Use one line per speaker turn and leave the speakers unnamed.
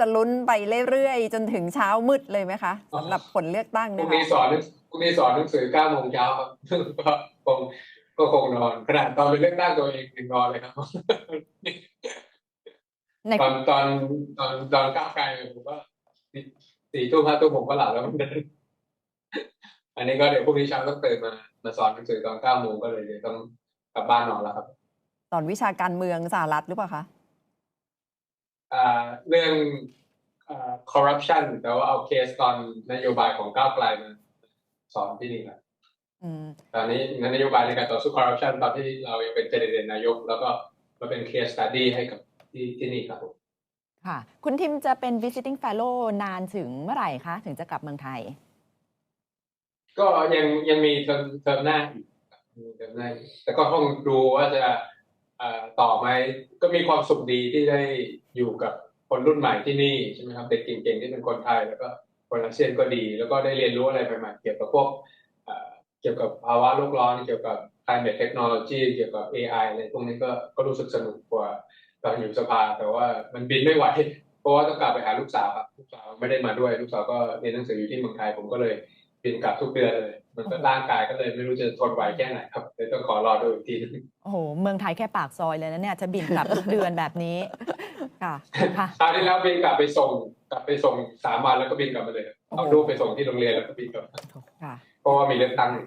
จะลุ้นไปเรื่อยๆ จนถึงเช้ามืดเลยไหมคะสำหรับผลเลือกตั้ง
พรุ่
นะ
ง
คะ
นี้สอนพรุ่งนี้สอนหนังสือเก้าโมงเช้าครับก็คงก็คงนอนขนาดตอนไปเลือกตั้งตัวเองยังนอนเลยครับ
ใน
ตอนตอนตอนตอนก้าวไกลผมก็สี่ทุ่มห้าทุ่มผมก็หลับแล้วมันเดินอันนี้ก็เดี๋ยวพรุ่งนี้เช้าต้องตื่นมามาสอนหนังสือตอนเก้าโมงก็เลยเดี๋ยวต้องกลับบ้านนอนแล้วครับ
สอนวิชาการเมืองสหรัฐหรือเปล่าคะ
อ่า เรื่องอ่า corruption แต่ว่าเอาเคสตอนนโยบายของก้าวไกลมาสอนที่นี่ครับ
อืม
ตอนนี้นโยบายในการต่อสู้ corruption ตอนที่เรายังเป็น candidate นายก แล้วก็มาเป็น case study ให้กับที่ที่นี่ครับผม
ค่ะ คุณทิมจะเป็น visiting fellow นานถึงเมื่อไหร่คะ ถึงจะกลับเมืองไทย
ก็ยังยังมีเทอมเทอมหน้าอีกครับมีเทอมหน้าอีกแต่ก็ต้องดูว่าจะเอ่อ ต่อไหมก็มีความสุขดีที่ได้อยู่กับคนรุ่นใหม่ที่นี่ใช่ไหมครับเด็กเก่งๆที่เป็นคนไทยแล้วก็คนอาเซียนก็ดี แล้วก็ได้เรียนรู้อะไรใหม่ๆเกี่ยวกับพวกเอ่อเกี่ยวกับภาวะโลกร้อนเกี่ยวกับ climate technology เกี่ยวกับ AI อะไรพวกนี้ก็ก็รู้สึกสนุกกว่าตอนอยู่สภา แต่ว่ามันบินไม่ไหวเพราะว่าต้องกลับไปหาลูกสาวครับลูกสาวไม่ได้มาด้วย ลูกสาวก็เรียนหนังสืออยู่ที่เมืองไทยผมก็เลย บินกลับทุกเดือนเลย มันก็ร่างกายก็เลยไม่รู้จะทนไหวแค่ไหนครับเลยต้องขอรอดูอีกทีนึง
โอ้โห เมืองไทยแค่ปากซอยเลยนะเนี่ยจะบินกลับทุกเดือนแบบนี้ค่ะค่ะ
คราวที่แล้วบินกลับไปส่งกลับไปส่งสามวันแล้วก็บินกลับมาเลย เอาลูกไปส่งที่โรงเรียนแล้วก็บินกลับมา
ค่ะ
เพราะว่ามีเลือกตั้งอยู่